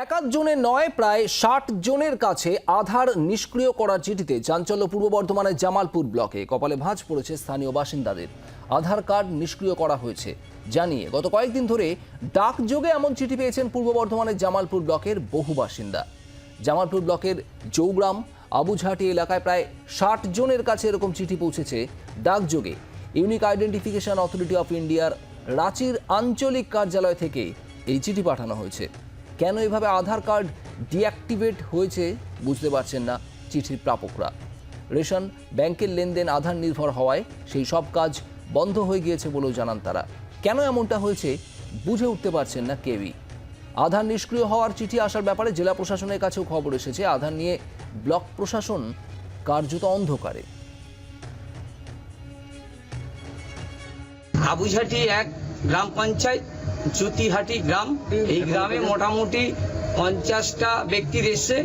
এক আধ জনের নয়, প্রায় ষাট জনের কাছে আধার নিষ্ক্রিয় করার চিঠিতে চাঞ্চল্য পূর্ব বর্ধমানের জামালপুর ব্লকে কপালে ভাঁজ পড়েছে স্থানীয় বাসিন্দাদের। আধার কার্ড নিষ্ক্রিয় করা হয়েছে জানিয়ে গত কয়েকদিন ধরে ডাকযোগে এমন চিঠি পেয়েছেন পূর্ব বর্ধমানের জামালপুর ব্লকের বহু বাসিন্দা। জামালপুর ব্লকের চৌগ্রাম আবুঝাটি এলাকায় প্রায় ষাট জনের কাছে এরকম চিঠি পৌঁছেছে ডাকযোগে। ইউনিক আইডেন্টিফিকেশন অথরিটি অফ ইন্ডিয়ার রাঁচির আঞ্চলিক কার্যালয় থেকে এই চিঠি পাঠানো হয়েছে। কেন এভাবে আধার কার্ড ডিঅ্যাক্টিভেট হয়েছে বুঝতে পারছেন না চিঠির প্রাপকরা। রেশন ব্যাংকের লেনদেন আধার নির্ভর হওয়ায় সেই সব কাজ বন্ধ হয়ে গিয়েছে বলেও জানান তারা। কেন এমনটা হয়েছে বুঝে উঠতে পারছেন না কেউই। আধার নিষ্ক্রিয় হওয়ার চিঠি আসার ব্যাপারে জেলা প্রশাসনের কাছেও খবর এসেছে। আধার নিয়ে ব্লক প্রশাসন কার্যত অন্ধকারে। আবুঝাটি এক গ্রাম পঞ্চায়েত, চুতিহাটি গ্রাম। এই গ্রামে মোটামুটি পঞ্চাশটা ব্যক্তির এসছে।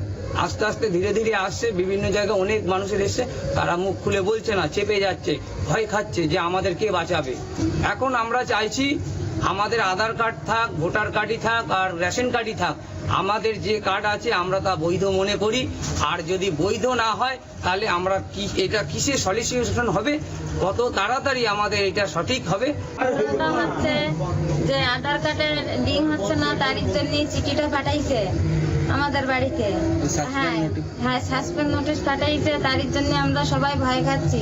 আস্তে আস্তে ধীরে ধীরে আসছে, বিভিন্ন জায়গায় অনেক মানুষের এসছে। তারা মুখ খুলে বলছে না, চেপে যাচ্ছে, ভয় খাচ্ছে যে আমাদের কে বাঁচাবে। এখন আমরা চাইছি আমাদের আধার কার্ড থাক ভোটার কার্ডই থাক আর রেশন কার্ডই থাক আমাদের যে কার্ড আছে আমরা তা বৈধ মনে করি। আর যদি বৈধ না হয় তাহলে আমরা কি এটা কিসে সলিউশন হবে? কত তাড়াতাড়ি আমাদের এটা সঠিক হবে? হচ্ছে যে আধার কার্ডের লিঙ্ক হচ্ছে না তার জন্য চিঠিটা পাঠাইছে আমাদের বাড়িতে। হ্যাঁ হ্যাঁ সাসপেন্ড নোটিশ পাঠাইছে তার জন্য আমরা সবাই ভয় খাচ্ছি।